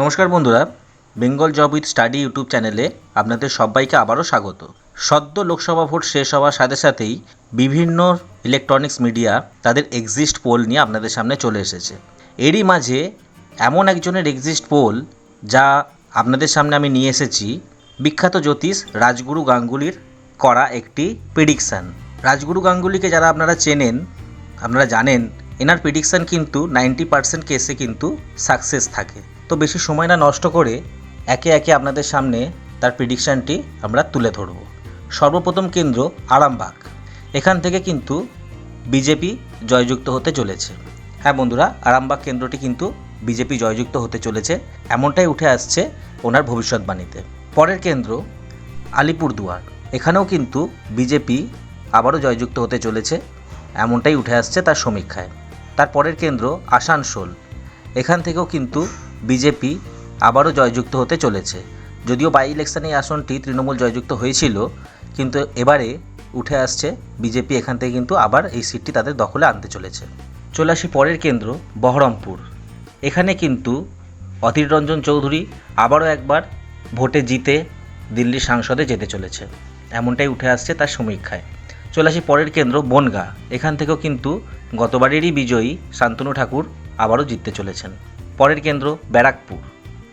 নমস্কার বন্ধুরা, Bengal job with study YouTube চ্যানেলে আপনাদের সবাইকে আবারও স্বাগত। সদ্য লোকসভা ভোট শেষ হওয়ার সাথে সাথেই বিভিন্ন ইলেকট্রনিক্স মিডিয়া তাদের এক্সিস্ট পোল নিয়ে আপনাদের সামনে চলে এসেছে। এরই মাঝে এমন একজনের এক্সিস্ট পোল যা আপনাদের সামনে আমি নিয়ে এসেছি, বিখ্যাত জ্যোতিষ রাজগুরু গাঙ্গুলির করা একটি প্রেডিকশান রাজগুরু গাঙ্গুলিকে যারা আপনারা চেনেন, আপনারা জানেন, এনার প্রেডিকশান কিন্তু নাইনটি পার্সেন্ট কেসে কিন্তু সাকসেস থাকে। তো বেশি সময় না নষ্ট করে একে একে আপনাদের সামনে তার প্রেডিকশানটি আমরা তুলে ধরব। সর্বপ্রথম কেন্দ্র আরামবাগ। এখান থেকে কিন্তু বিজেপি জয়যুক্ত হতে চলেছে। হ্যাঁ বন্ধুরা, আরামবাগ কেন্দ্রটি কিন্তু বিজেপি জয়যুক্ত হতে চলেছে, এমনটাই উঠে আসছে ওনার ভবিষ্যৎবাণীতে। পরের কেন্দ্র আলিপুরদুয়ার। এখানেও কিন্তু বিজেপি আবারও জয়যুক্ত হতে চলেছে, এমনটাই উঠে আসছে তার সমীক্ষায়। তার পরের কেন্দ্র আসানসোল। এখান থেকেও কিন্তু বিজেপি আবারও জয়যুক্ত হতে চলেছে। যদিও বাই ইলেকশনে এই আসনটি তৃণমূল জয়যুক্ত হয়েছিল, কিন্তু এবারে উঠে আসছে বিজেপি, এখান থেকে কিন্তু আবার এই সিটটি তাদের দখলে আনতে চলেছে। চলে আসি পরের কেন্দ্র, বহরমপুর। এখানে কিন্তু অধীর রঞ্জন চৌধুরী আবারও একবার ভোটে জিতে দিল্লির সাংসদে যেতে চলেছে। এমনটাই উঠে আসছে তার সমীক্ষায়। চলে আসি পরের কেন্দ্র, বনগা। এখান থেকেও কিন্তু গতবারেরই বিজয়ী শান্তনু ঠাকুর আবারও জিততে চলেছেন। পরের কেন্দ্র ব্যারাকপুর।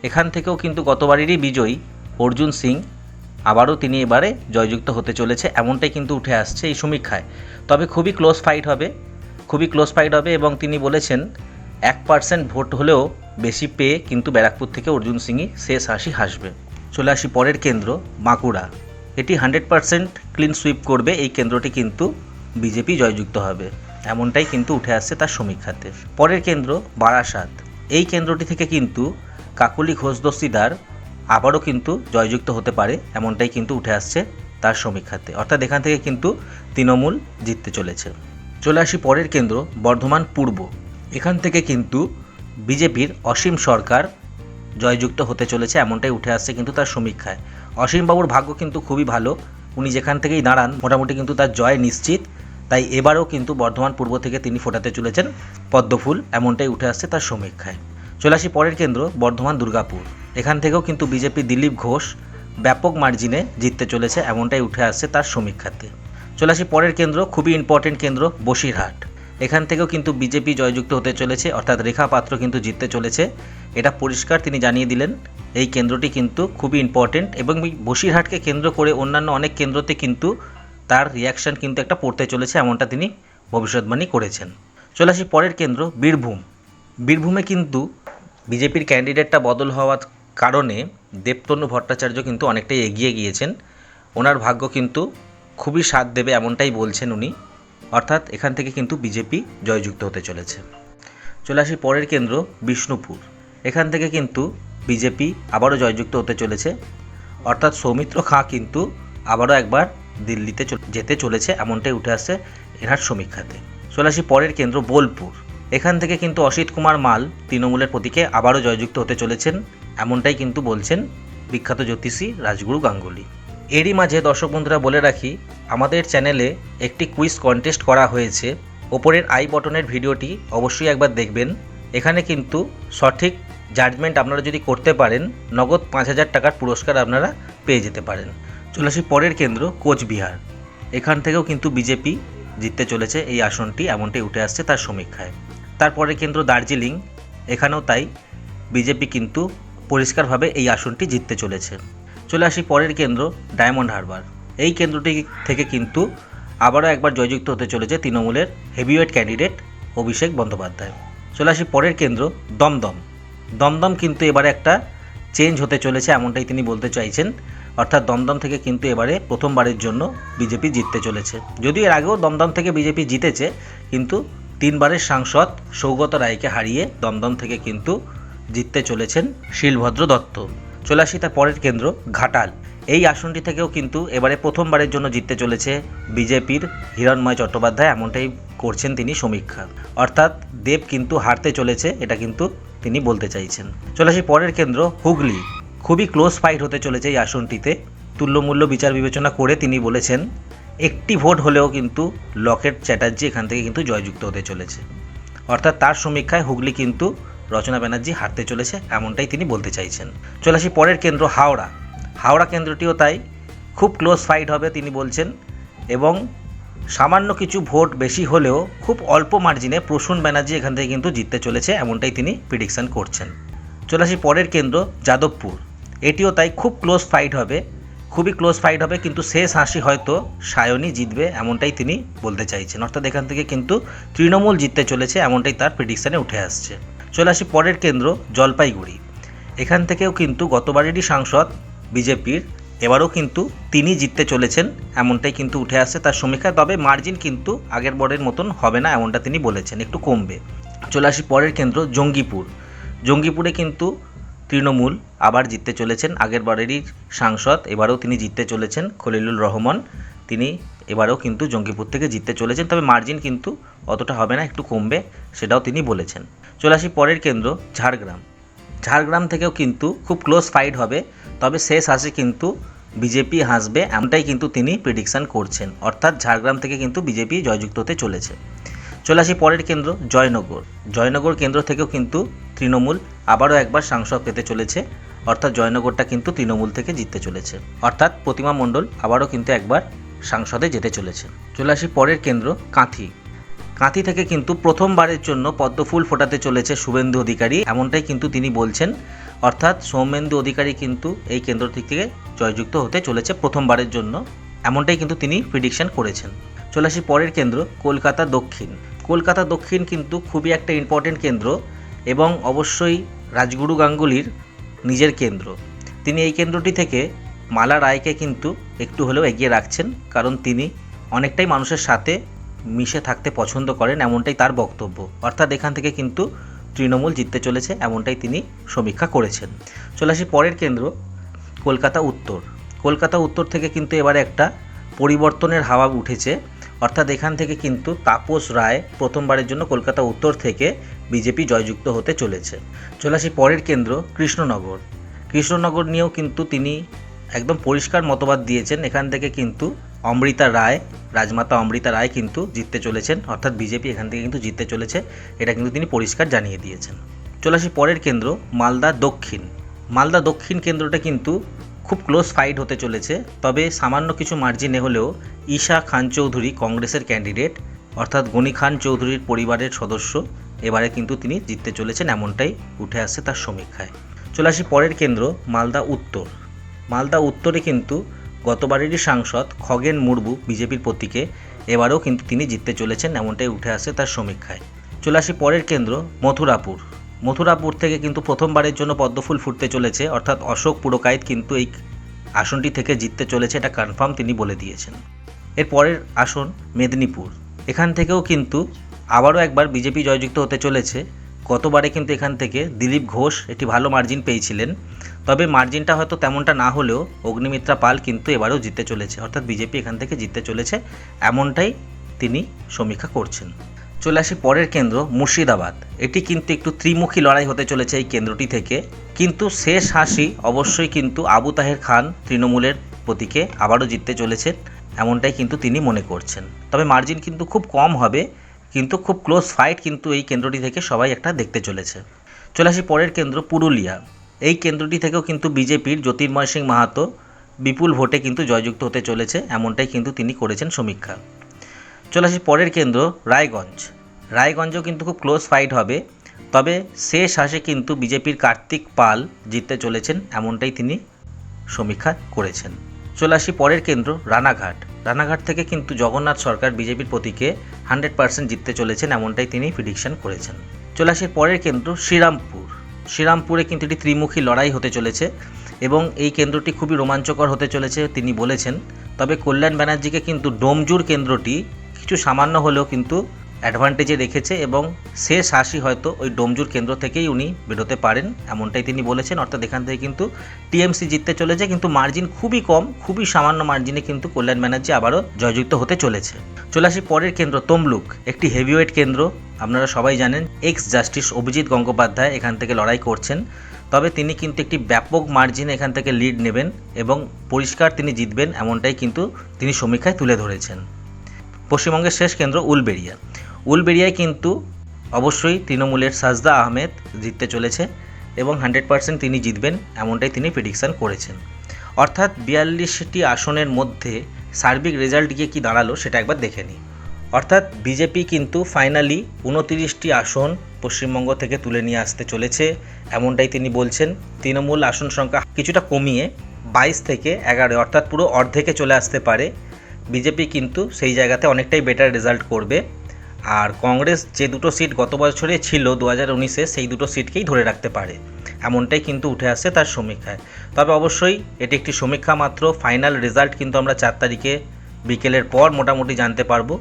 এখান থেকেও কিন্তু গতবারেরই বিজয়ী অর্জুন সিং আবারও তিনি এবারে জয়যুক্ত হতে চলেছে, এমনটাই কিন্তু উঠে আসছে এই সমীক্ষায়। তবে খুবই ক্লোজ ফাইট হবে, খুবই ক্লোজ ফাইট হবে এবং তিনি বলেছেন, এক পার্সেন্ট ভোট হলেও বেশি পেয়ে কিন্তু ব্যারাকপুর থেকে অর্জুন সিংই শেষ হাসি হাসবে। চলে আসি পরের কেন্দ্র, বাঁকুড়া। এটি হান্ড্রেড পার্সেন্ট ক্লিন সুইপ করবে, এই কেন্দ্রটি কিন্তু বিজেপি জয়যুক্ত হবে, এমনটাই কিন্তু উঠে আসছে তার সমীক্ষাতে। পরের কেন্দ্র বারাসাত। এই কেন্দ্রটি থেকে কিন্তু কাকলি ঘোষ দস্তিদার আবারও কিন্তু জয়যুক্ত হতে পারে, এমনটাই কিন্তু উঠে আসছে তার সমীক্ষাতে। অর্থাৎ এখান থেকে কিন্তু তৃণমূল জিততে চলেছে। চলে আসি পরের কেন্দ্র, বর্ধমান পূর্ব। এখান থেকে কিন্তু বিজেপির অসীম সরকার জয়যুক্ত হতে চলেছে, এমনটাই উঠে আসছে কিন্তু তার সমীক্ষায়। অসীমবাবুর ভাগ্য কিন্তু খুবই ভালো। উনি যেখান থেকেই দাঁড়ান, মোটামুটি কিন্তু তার জয় নিশ্চিত। তাই এবারও কিন্তু বর্ধমান পূর্ব থেকে তিনি ফোটাতে চলেছেন পদ্মফুল এমনটাই উঠে আসছে তার সমীক্ষায়। চলে আসি পরের কেন্দ্র, বর্ধমান দুর্গাপুর। এখান থেকেও কিন্তু বিজেপি দিলীপ ঘোষ ব্যাপক মার্জিনে জিততে চলেছে, এমনটাই উঠে আসছে তার সমীক্ষাতে। চলে আসি পরের কেন্দ্র, খুবই ইম্পর্টেন্ট কেন্দ্র, বসিরহাট। এখান থেকেও কিন্তু বিজেপি জয়যুক্ত হতে চলেছে, অর্থাৎ রেখা পাত্র কিন্তু জিততে চলেছে। এটা পরিষ্কার তিনি জানিয়ে দিলেন, এই কেন্দ্রটি কিন্তু খুবই ইম্পর্টেন্ট এবং বসিরহাটকে কেন্দ্র করে অন্যান্য অনেক কেন্দ্রতে কিন্তু তার রিয়াকশান কিন্তু একটা পড়তে চলেছে, এমনটা তিনি ভবিষ্যৎবাণী করেছেন। চলে আসি পরের কেন্দ্র, বীরভূম। বীরভূমে কিন্তু বিজেপির ক্যান্ডিডেটটা বদল হওয়ার কারণে দেবতনু ভট্টাচার্য কিন্তু অনেকটাই এগিয়ে গিয়েছেন। ওনার ভাগ্য কিন্তু খুবই সাথ দেবে এমনটাই বলছেন উনি। অর্থাৎ এখান থেকে কিন্তু বিজেপি জয়যুক্ত হতে চলেছে। চলে আসি পরের কেন্দ্র, বিষ্ণুপুর। এখান থেকে কিন্তু বিজেপি আবারও জয়যুক্ত হতে চলেছে। অর্থাৎ সৌমিত্র খাঁ কিন্তু আবারও একবার দিল্লিতে যেতে চলেছে, এমনটাই উঠে আসছে এনার সমীক্ষাতে চলে আসি পরের কেন্দ্র, বোলপুর। এখান থেকে কিন্তু অসিত কুমার মাল তৃণমূলের প্রতীকে আবারও জয়যুক্ত হতে চলেছেন, এমনটাই কিন্তু বলছেন বিখ্যাত জ্যোতিষী রাজগুরু গাঙ্গুলি। এরই মাঝে দর্শক বন্ধুরা বলে রাখি, আমাদের চ্যানেলে একটি কুইজ কন্টেস্ট করা হয়েছে। ওপরের আই বটনের ভিডিওটি অবশ্যই একবার দেখবেন। এখানে কিন্তু সঠিক জাজমেন্ট আপনারা যদি করতে পারেন, নগদ পাঁচ হাজার টাকার পুরস্কার আপনারা পেয়ে যেতে পারেন। চলে আসি পরের কেন্দ্র, কোচবিহার। এখান থেকেও কিন্তু বিজেপি জিততে চলেছে এই আসনটি এমনটাই উঠে আসছে তার সমীক্ষায়। তারপরে কেন্দ্র দার্জিলিং, এখানেও তাই বিজেপি কিন্তু পরিষ্কারভাবে এই আসনটি জিততে চলেছে। চলে আসি পরের কেন্দ্র, ডায়মন্ড হারবার। এই কেন্দ্রটি থেকে কিন্তু আবারও একবার জয়যুক্ত হতে চলেছে তৃণমূলের হেভিওয়েট ক্যান্ডিডেট অভিষেক বন্দ্যোপাধ্যায়। চলে আসি পরের কেন্দ্র, দমদম। দমদম কিন্তু এবারে একটা চেঞ্জ হতে চলেছে, এমনটাই তিনি বলতে চাইছেন। অর্থাৎ দমদম থেকে কিন্তু এবারে প্রথমবারের জন্য বিজেপি জিততে চলেছে। যদিও এর আগেও দমদম থেকে বিজেপি জিতেছে, কিন্তু তিনবারের সাংসদ সৌগত রায়কে হারিয়ে দমদম থেকে কিন্তু জিততে চলেছেন শিলভদ্র দত্ত। চলে আসি তার পরের কেন্দ্র, ঘাটাল। এই আসনটি থেকেও কিন্তু এবারে প্রথমবারের জন্য জিততে চলেছে বিজেপির হিরণময় চট্টোপাধ্যায়, এমনটাই করছেন তিনি সমীক্ষা। অর্থাৎ দেব কিন্তু হারতে চলেছে, এটা কিন্তু তিনি বলতে চাইছেন। চলে আসি পরের কেন্দ্র, হুগলি। খুবই ক্লোজ ফাইট হতে চলেছে এই আসনটিতে। তুল্যমূল্য বিচার বিবেচনা করে তিনি বলেছেন, একটি ভোট হলেও কিন্তু লকেট চ্যাটার্জি এখান থেকে কিন্তু জয়যুক্ত হতে চলেছে। অর্থাৎ তার সমীক্ষায় হুগলি কিন্তু রচনা ব্যানার্জি হারতে চলেছে এমনটাই তিনি বলতে চাইছেন। চলে আসি পরের কেন্দ্র, হাওড়া। হাওড়া কেন্দ্রটিও তাই খুব ক্লোজ ফাইট হবে তিনি বলছেন, এবং সামান্য কিছু ভোট বেশি হলেও খুব অল্প মার্জিনে প্রসূন ব্যানার্জি এখান থেকে কিন্তু জিততে চলেছে এমনটাই তিনি প্রিডিকশন করছেন। চলে আসি পরের কেন্দ্র, যাদবপুর। এটিও তাই খুব ক্লোজ ফাইট হবে। খুবই ক্লোজ ফাইট হবে, কিন্তু শেষ হাসি হয়তো সায়নী জিতবে এমনটাই তিনি বলতে চাইছেন। অর্থাৎ এখান থেকে কিন্তু তৃণমূল জিততে চলেছে এমনটাই তার প্রেডিকশানে উঠে আসছে। চলে আসি পরের কেন্দ্র, জলপাইগুড়ি। এখান থেকেও কিন্তু গতবারেরই সাংসদ বিজেপির, এবারও কিন্তু তিনি জিততে চলেছেন এমনটাই কিন্তু উঠে আসছে তার সমীক্ষা। তবে মার্জিন কিন্তু আগের বরের মতন হবে না এমনটা তিনি বলেছেন, একটু কমবে। চলে আসি পরের কেন্দ্র, জঙ্গিপুর। জঙ্গিপুরে কিন্তু তৃণমূল আবার জিততে চলেছেন। আগের বারেরই সাংসদ, এবারেও তিনি জিততে চলেছেন খলিলুর রহমান। তিনি এবারেও কিন্তু জঙ্গিপুর থেকে জিততে চলেছেন, তবে মার্জিন কিন্তু অতটা হবে না, একটু কমবে সেটাও তিনি বলেছেন। চলে আসি পরের কেন্দ্র, ঝাড়গ্রাম। ঝাড়গ্রাম থেকেও কিন্তু খুব ক্লোজ ফাইট হবে, তবে শেষ হাসি কিন্তু বিজেপি হাসবে, এমনটাই কিন্তু তিনি প্রিডিকশন করছেন। অর্থাৎ ঝাড়গ্রাম থেকে কিন্তু বিজেপি জয়যুক্ত হতে চলেছে। চলে আসি পরের কেন্দ্র, জয়নগর। জয়নগর কেন্দ্র থেকেও কিন্তু তৃণমূল আবারও একবার সাংসদ পেতে চলেছে। অর্থাৎ জয়নগরটা কিন্তু তৃণমূল থেকে জিততে চলেছে। অর্থাৎ প্রতিমা মণ্ডল আবারও কিন্তু একবার সাংসদে যেতে চলেছে। চলে আসি পরের কেন্দ্র, কাঁথি। কাঁথি থেকে কিন্তু প্রথমবারের জন্য পদ্মফুল ফোটাতে চলেছে শুভেন্দু অধিকারী, এমনটাই কিন্তু তিনি বলছেন। অর্থাৎ সৌমেন্দু অধিকারী কিন্তু এই কেন্দ্র থেকে জয়যুক্ত হতে চলেছে প্রথমবারের জন্য, এমনটাই কিন্তু তিনি প্রিডিকশন করেছেন। চলে আসি পরের কেন্দ্র, কলকাতা দক্ষিণ। কলকাতা দক্ষিণ কিন্তু খুবই একটা ইম্পর্টেন্ট কেন্দ্র। এবং অবশ্যই রাজগুরু গাঙ্গুলির নিজের কেন্দ্র। তিনি এই কেন্দ্রটি থেকে মালা রায়কে কিন্তু একটু হলেও এগিয়ে রাখছেন, কারণ তিনি অনেকটাই মানুষের সাথে মিশে থাকতে পছন্দ করেন, এমনটাই তার বক্তব্য। অর্থাৎ এখান থেকে কিন্তু তৃণমূল জিততে চলেছে, এমনটাই তিনি সমীক্ষা করেছেন। চলে আসি পরের কেন্দ্র, কলকাতা উত্তর। কলকাতা উত্তর থেকে কিন্তু এবারে একটা পরিবর্তনের হাওয়া উঠেছে। অর্থাৎ এখান থেকে কিন্তু তাপস রায় প্রথমবারের জন্য কলকাতা উত্তর থেকে বিজেপি জয়যুক্ত হতে চলেছে। চলে আসি পরের কেন্দ্র, কৃষ্ণনগর। কৃষ্ণনগর নিয়েও কিন্তু তিনি একদম পরিষ্কার মতবাদ দিয়েছেন। এখান থেকে কিন্তু অমৃতা রায়, রাজমাতা অমৃতা রায় কিন্তু জিততে চলেছেন। অর্থাৎ বিজেপি এখান থেকে কিন্তু জিততে চলেছে। এটা কিন্তু তিনি পরিষ্কার জানিয়ে দিয়েছেন। চলে আসি পরের কেন্দ্র, মালদা দক্ষিণ। মালদা দক্ষিণ কেন্দ্রটা কিন্তু খুব ক্লোজ ফাইট হতে চলেছে। তবে সামান্য কিছু মার্জিনে হলেও ঈশা খান চৌধুরী কংগ্রেসের ক্যান্ডিডেট, অর্থাৎ গনি খান চৌধুরীর পরিবারের সদস্য। এবারে কিন্তু তিনি জিততে চলেছেন এমনটাই উঠে আসছে তার সমীক্ষায়। চলে আসি পরের কেন্দ্র, মালদা উত্তর। মালদা উত্তরে কিন্তু গতবারেরই সাংসদ খগেন মুর্মু বিজেপির প্রতীকে এবারেও কিন্তু তিনি জিততে চলেছেন এমনটাই উঠে আসছে তার সমীক্ষায়। চলে আসি পরের কেন্দ্র, মথুরাপুর। মথুরাপুর থেকে কিন্তু প্রথমবারের জন্য পদ্মফুল ফুটতে চলেছে, অর্থাৎ অশোক পুরকায়েত কিন্তু এই আসনটি থেকে জিততে চলেছে এটা কনফার্ম তিনি বলে দিয়েছেন। এর পরের আসন মেদিনীপুর। এখান থেকেও কিন্তু আবারও একবার বিজেপি জয়যুক্ত হতে চলেছে। গতবারে কিন্তু এখান থেকে দিলীপ ঘোষ একটি ভালো মার্জিন পেয়েছিলেন। তবে মার্জিনটা হয়তো তেমনটা না হলেও অগ্নিমিত্রা পাল কিন্তু এবারেও জিততে চলেছে। অর্থাৎ বিজেপি এখান থেকে জিততে চলেছে, এমনটাই তিনি সমীক্ষা করছেন। চলে আসি পরের কেন্দ্র, মুর্শিদাবাদ। এটি কিন্তু একটু ত্রিমুখী লড়াই হতে চলেছে এই কেন্দ্রটি থেকে। কিন্তু শেষ হাসি অবশ্যই কিন্তু আবু তাহের খান তৃণমূলের প্রতীকে আবারও জিততে চলেছেন, এমনটাই কিন্তু তিনি মনে করছেন। তবে মার্জিন কিন্তু খুব কম হবে। কিন্তু খুব ক্লোজ ফাইট কিন্তু এই কেন্দ্রটি থেকে সবাই একটা দেখতে চলেছে। চলে আসি পরের কেন্দ্র, পুরুলিয়া। এই কেন্দ্রটি থেকেও কিন্তু বিজেপির জ্যোতির্ময় সিং মাহাতো বিপুল ভোটে কিন্তু জয়যুক্ত হতে চলেছে, এমনটাই কিন্তু তিনি করেছেন সমীক্ষা। চলে আসি পরের কেন্দ্র, রায়গঞ্জ। রায়গঞ্জেও কিন্তু খুব ক্লোজ ফাইট হবে, তবে শেষ হাসে কিন্তু বিজেপির কার্তিক পাল জিততে চলেছেন, এমনটাই তিনি সমীক্ষা করেছেন। চলে আসি পরের কেন্দ্র, রানাঘাট। রানাঘাট থেকে কিন্তু জগন্নাথ সরকার বিজেপির প্রতীকে হান্ড্রেড পার্সেন্ট জিততে চলেছেন, এমনটাই তিনি প্রিডিকশন করেছেন। চলে আসে পরের কেন্দ্র, শ্রীরামপুর। শ্রীরামপুরে কিন্তু এটি ত্রিমুখী লড়াই হতে চলেছে এবং এই কেন্দ্রটি খুবই রোমাঞ্চকর হতে চলেছে তিনি বলেছেন। তবে কল্যাণ ব্যানার্জিকে কিন্তু ডোমজুর কেন্দ্রটি কিছু সামান্য হলেও কিন্তু অ্যাডভান্টেজে রেখেছে এবং শেষ হাসি হয়তো ওই ডোমজুর কেন্দ্র থেকেই উনি বেরোতে পারেন, এমনটাই তিনি বলেছেন। অর্থাৎ এখান থেকে কিন্তু টিএমসি জিততে চলেছে কিন্তু মার্জিন খুবই কম, খুবই সামান্য মার্জিনে কিন্তু কল্যাণ ব্যানার্জি আবারও জয়যুক্ত হতে চলেছে। চলে আসি পরের কেন্দ্র, তমলুক, একটি হেভিওয়েট কেন্দ্র। আপনারা সবাই জানেন এক্স জাস্টিস অভিজিৎ গঙ্গোপাধ্যায় এখান থেকে লড়াই করছেন। তবে তিনি কিন্তু একটি ব্যাপক মার্জিনে এখান থেকে লিড নেবেন এবং পরিষ্কার তিনি জিতবেন, এমনটাই কিন্তু তিনি সমীক্ষায় তুলে ধরেছেন। পশ্চিমবঙ্গের শেষ কেন্দ্র উলবেড়িয়া। উলবেড়িয়ায় কিন্তু অবশ্যই তৃণমূলের সাজদা আহমেদ জিততে চলেছে এবং হান্ড্রেড পার্সেন্ট তিনি জিতবেন, এমনটাই তিনি প্রেডিকশান করেছেন। অর্থাৎ বিয়াল্লিশটি আসনের মধ্যে সার্বিক রেজাল্ট গিয়ে কী দাঁড়াল সেটা একবার দেখে নিই। অর্থাৎ বিজেপি কিন্তু ফাইনালি উনতিরিশটি আসন পশ্চিমবঙ্গ থেকে তুলে নিয়ে আসতে চলেছে, এমনটাই তিনি বলছেন। তৃণমূল আসন সংখ্যা কিছুটা কমিয়ে বাইশ থেকে এগারো, অর্থাৎ পুরো অর্ধেকে চলে আসতে পারে। বিজেপি কিন্তু সেই জায়গাতে অনেকটাই বেটার রেজাল্ট করবে। আর কংগ্রেস যে দুটো সিট গত বছরে ছিল দু হাজার উনিশে, সেই দুটো সিটকেই ধরে রাখতে পারে। এমনটাই কিন্তু উঠে আসছে তার সমীক্ষায়। তবে অবশ্যই এটি একটি সমীক্ষা মাত্র। ফাইনাল রেজাল্ট কিন্তু আমরা চার তারিখে বিকেলের পর মোটামুটি জানতে পারব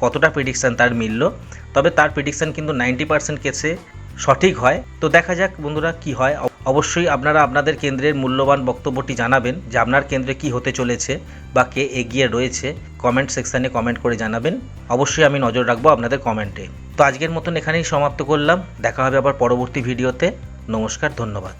কতটা প্রেডিকশান তার মিলল। তবে তার প্রেডিকশান কিন্তু নাইনটি পার্সেন্ট কেসে সঠিক হয়। তো দেখা যাক বন্ধুরা কি হয়। অবশ্যই আপনারা আপনাদের কেন্দ্রের মূল্যবান বক্তব্যটি জানাবেন যে আপনার কেন্দ্রে কি হতে চলেছে বা কে এগিয়ে রয়েছে। কমেন্ট সেকশানে কমেন্ট করে জানাবেন। অবশ্যই আমি নজর রাখব আপনাদের কমেন্টে তো আজকের মতন এখানেই সমাপ্ত করলাম। দেখা হবে আবার পরবর্তী ভিডিওতে নমস্কার, ধন্যবাদ।